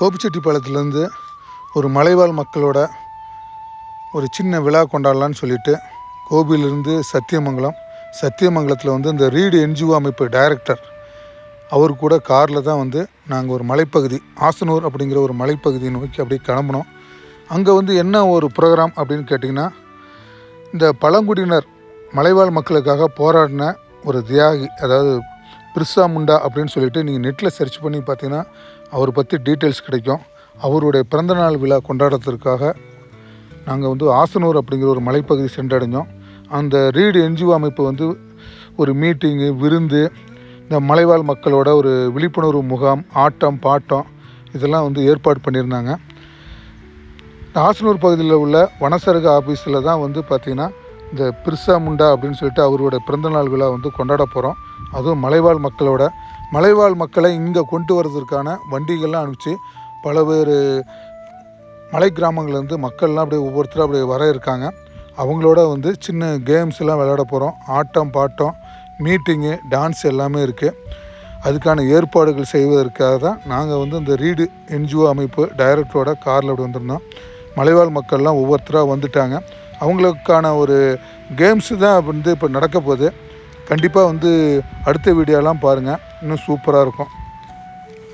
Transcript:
கோபிச்செட்டிப்பாளையத்துலேருந்து ஒரு மலைவாழ் மக்களோட ஒரு சின்ன விழா கொண்டாடலான்னு சொல்லிட்டு கோபியிலிருந்து சத்தியமங்கலம் சத்தியமங்கலத்தில் வந்து இந்த ரீடு என்ஜிஓ அமைப்பு டைரக்டர் அவர் கூட காரில் தான் வந்து நாங்கள் ஒரு மலைப்பகுதி ஆசனூர் அப்படிங்கிற ஒரு மலைப்பகுதியை நோக்கி அப்படியே கிளம்பினோம். அங்கே வந்து என்ன ஒரு ப்ரோக்ராம் அப்படின்னு கேட்டிங்கன்னா இந்த பழங்குடியினர் மலைவாழ் மக்களுக்காக போராடின ஒரு தியாகி அதாவது பிர்சா முண்டா அப்படின்னு சொல்லிட்டு நீங்கள் நெட்டில் சர்ச் பண்ணி பார்த்தீங்கன்னா அவரை பற்றி டீட்டெயில்ஸ் கிடைக்கும். அவருடைய பிறந்தநாள் விழா கொண்டாடுறதுக்காக நாங்கள் வந்து ஆசனூர் அப்படிங்கிற ஒரு மலைப்பகுதி சென்றடைஞ்சோம். அந்த ரீடு என்ஜிஓ அமைப்பு வந்து ஒரு மீட்டிங்கு விருந்து இந்த மலைவாழ் மக்களோட ஒரு விழிப்புணர்வு முகாம் ஆட்டம் பாட்டம் இதெல்லாம் வந்து ஏற்பாடு பண்ணியிருந்தாங்க. இந்த ஆசனூர் பகுதியில் உள்ள வனசரக ஆஃபீஸில் தான் வந்து பார்த்திங்கன்னா இந்த பிர்சா முண்டா அப்படின்னு சொல்லிட்டு அவரோட பிறந்தநாள் விழா வந்து கொண்டாட போகிறோம் அதுவும் மலைவாழ் மக்களோட மலைவாழ் மக்களை இங்கே கொண்டு வர்றதுக்கான வண்டிகள்லாம் அனுப்பிச்சு பல பேர் மலை கிராமங்கள்லேருந்து மக்கள்லாம் அப்படியே ஒவ்வொருத்தரும் அப்படியே வர இருக்காங்க. அவங்களோட வந்து சின்ன கேம்ஸ் எல்லாம் விளையாட போகிறோம் ஆட்டம் பாட்டம் மீட்டிங்கு டான்ஸ் எல்லாமே இருக்குது அதுக்கான ஏற்பாடுகள் செய்வதற்காக தான் நாங்கள் வந்து இந்த ரீடு என்ஜிஓ அமைப்பு டைரக்டரோட காரில் அப்படி வந்திருந்தோம். மலைவாழ் மக்கள்லாம் ஒவ்வொருத்தராக வந்துட்டாங்க. அவங்களுக்கான ஒரு கேம்ஸு தான் வந்து இப்போ நடக்க போகுது. கண்டிப்பாக வந்து அடுத்த வீடியோலாம் பாருங்கள் இன்னும் சூப்பராக இருக்கும்.